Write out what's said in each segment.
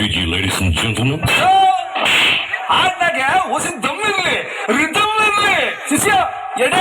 switch on the 3G, ladies and gentlemen. ಹಾಡ್ನಾಗೆ ಹೊಸ ದಮ್ ಇರ್ಲಿ rhythm ಇರ್ಲಿ ಶಿಷ್ಯ ಎಡೆ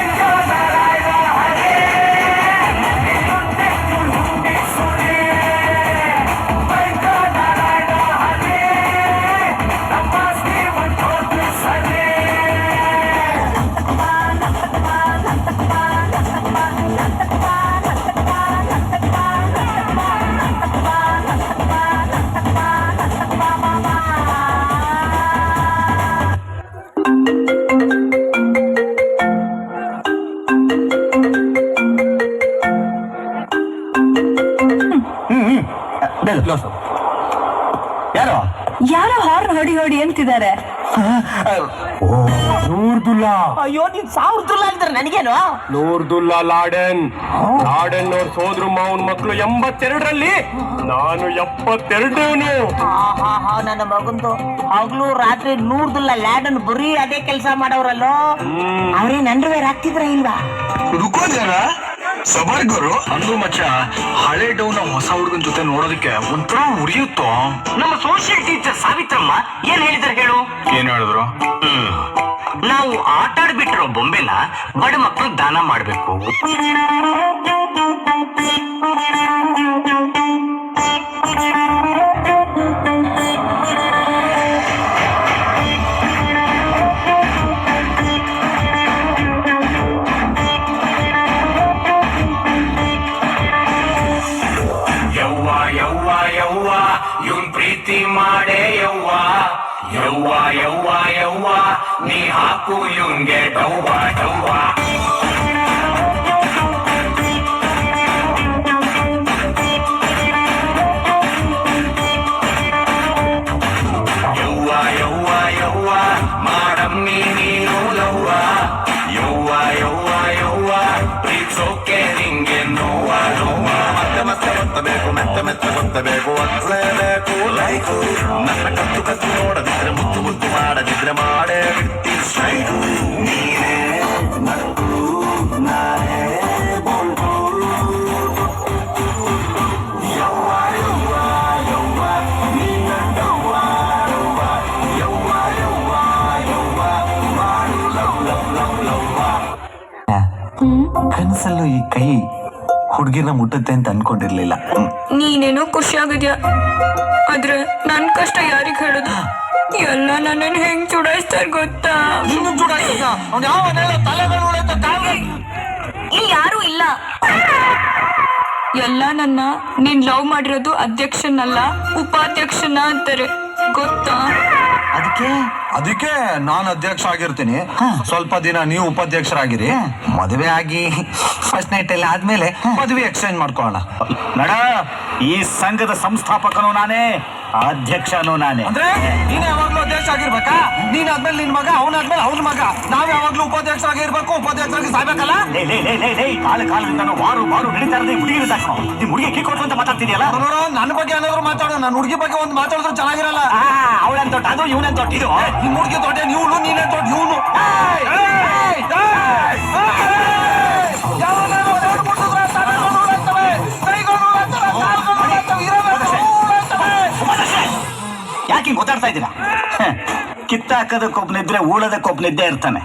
ಯಾರು ಯಾರೋ ಹಾರ್ನ್ ಹೊಡಿ ಹೊಡಿ ಅಂತಿದ್ದಾರೆ. ನೂರ್ದುಲ್ಲಾ. ಅಯ್ಯೋ ನೀನ್ ಸಾವಿರದಲ್ಲ ಅಂದ್ರೆ ನನಗೇನು? ನೂರ್ದುಲ್ಲಾ ಲಾಡೆನ್. ಲಾಡೆನ್ ಅವ್ರ ಸೋದ್ರು ಮಾವನ್ ಮಕ್ಕಳು ಎಂಬತ್ತೆರಡರಲ್ಲಿ. ನಾನು ಎಪ್ಪತ್ತೆರಡನು. ಹಾ ಹಾ ಹಾ ನನ್ನ ಮಗಂದು. ಹಗ್ಲು ರಾತ್ರಿ ನೂರ್ದುಲ್ಲ ಲ್ಯಾಡನ್ ಬರೀ ಅದೇ ಕೆಲಸ ಮಾಡೋರಲ್ಲೋ? ಅವ್ರೇನ್ ಅಂಡರ್ವೇರ್ ಆಗ್ತಿದ್ರ ಇಲ್ವಾ? ರುಕೋ ಸಬರ್ಗರು ಅಂದು ಮಚ್ಚ ಹಳೆ ಡೌನ ಹೊಸ ಹುಡುಗನ ಜೊತೆ ನೋಡೋದಕ್ಕೆ ಒಂಥರ ಉರಿಯುತ್ತೋ? ನಮ್ಮ ಸೋಷಿಯಲ್ ಟೀಚರ್ ಸಾವಿತ್ರಮ್ಮ ಏನ್ ಹೇಳಿದಾರೆ ಹೇಳು? ಏನ್ ಹೇಳಿದ್ರು? ನಾವು ಆಟ ಆಡ್ಬಿಟ್ಟಿರೋ ಬೊಂಬೆನ ಬಡ ಮಕ್ಕಳು ದಾನ ಮಾಡ್ಬೇಕು. ಯವ್ವ ಪ್ರೀತ್ಸೋಕೆ ನಿಂಗೆ ನೋವ ನೋವ. ಮತ್ತೆ ಮತ್ತೆ ಗೊತ್ತಬೇಕು ಒತ್ತಲೇಬೇಕು ಲೈಕು. ನನ್ನ ಕತ್ತು ಕತ್ತು ನೋಡದಿದ್ರೆ ಕನ್ಸಲ್ಲೂ ಈ ಕೈ ಹುಡುಗಿನ ಮುಟ್ಟುತ್ತೆ ಅಂತ ಅನ್ಕೊಂಡಿರ್ಲಿಲ್ಲ. ನೀನೇನೋ ಖುಷಿ ಆಗಿದ್ಯಾ? ಆದ್ರೆ ನನ್ ಕಷ್ಟ ಯಾರಿಗ್ ಹೇಳುದು? ಎಲ್ಲ ನನ್ನನ್ನ ಹೆಂಗ್ ಚುಡಾಯಿಸ್ತಾರ ಗೊತ್ತಾ? ಇಲ್ಲಿ ಯಾರು ಇಲ್ಲ. ಎಲ್ಲ ನನ್ನ ನೀನ್ ಲವ್ ಮಾಡಿರೋದು ಅಧ್ಯಕ್ಷನಲ್ಲ ಉಪಾಧ್ಯಕ್ಷನ ಅಂತಾರೆ. ಗೊತ್ತಾ? ಅದಕ್ಕೆ ಅದಕ್ಕೆ ನಾನು ಅಧ್ಯಕ್ಷ ಆಗಿರ್ತೀನಿ. ಸ್ವಲ್ಪ ದಿನ ನೀವು ಉಪಾಧ್ಯಕ್ಷರಾಗಿರಿ. ಮದುವೆ ಆಗಿ ಫಸ್ಟ್ ನೈಟ್ ಅಲ್ಲಿ ಆದ್ಮೇಲೆ ಮದುವೆ ಎಕ್ಸ್ಚೇಂಜ್ ಮಾಡ್ಕೊಳ್ಳೋಣ. ಮೇಡ ಈ ಸಂಘದ ಸಂಸ್ಥಾಪಕನು ನಾನೇ. ಅಧ್ಯಕ್ಷನು ನಾನೇ ಅಂದ್ರೆ ನೀನ್ ಯಾವಾಗ್ಲೂ ಅಧ್ಯಕ್ಷ ಆಗಿರ್ಬೇಕಾ ನೀನ್ ಆದ್ಮೇಲೆ ನಿನ್ ಮಗ ಅವನಾದ್ಮೇಲೆ ಅವ್ನ ಮಗ ನಾವ್ ಯಾವಾಗ್ಲೂ ಉಪಾಧ್ಯಕ್ಷರಾಗಿರ್ಬೇಕು ಉಪಾಧ್ಯಕ್ಷರಾಗಿ ಸಾಯ್ಬೇಕಲ್ಲ ಲೇ, ಲೇ, ಲೇ, ಲೇ, ಲೇ, ಕಾಲ ಕಾಲದಿಂದ ನಾನು ವಾರು ವಾರು ನಡೀತಾ ಇರೋದೇ ಹುಡುಗಿ ತಕ್ಷಣ ನಿಮ್ ಹುಡುಗಿ ಕೀ ಕೊಟ್ಟು ಅಂತ ಮಾತಾಡ್ತಿದ್ಯಲ್ಲ ನೋಡು ನನ್ನ ಬಗ್ಗೆ ಏನಾದ್ರು ಮಾತಾಡೋ ನನ್ನ ಹುಡುಗಿ ಬಗ್ಗೆ ಒಂದು ಮಾತಾಡಿದ್ರೆ ಚೆನ್ನಾಗಿರಲ್ಲ ಅವಳಂತ ದೊಡ್ಡ ಅದು ಇವನೇ ದೊಡ್ಡ ಇದು ನಿಮ್ ಹುಡುಗಿ ದೊಡ್ಡ ನೀನು ನೀನೇ ದೊಡ್ಡ ಇವನು ಯಾಕೆ ಗೊತ್ತಾಡ್ತಾ ಇದ್ದೀರಾ? ಕಿತ್ತಾಕದಕ್ಕೊಬ್ನಿದ್ರೆ ಕೊಬ್ಬನಿದ್ದೇ ಇರ್ತಾನೆ.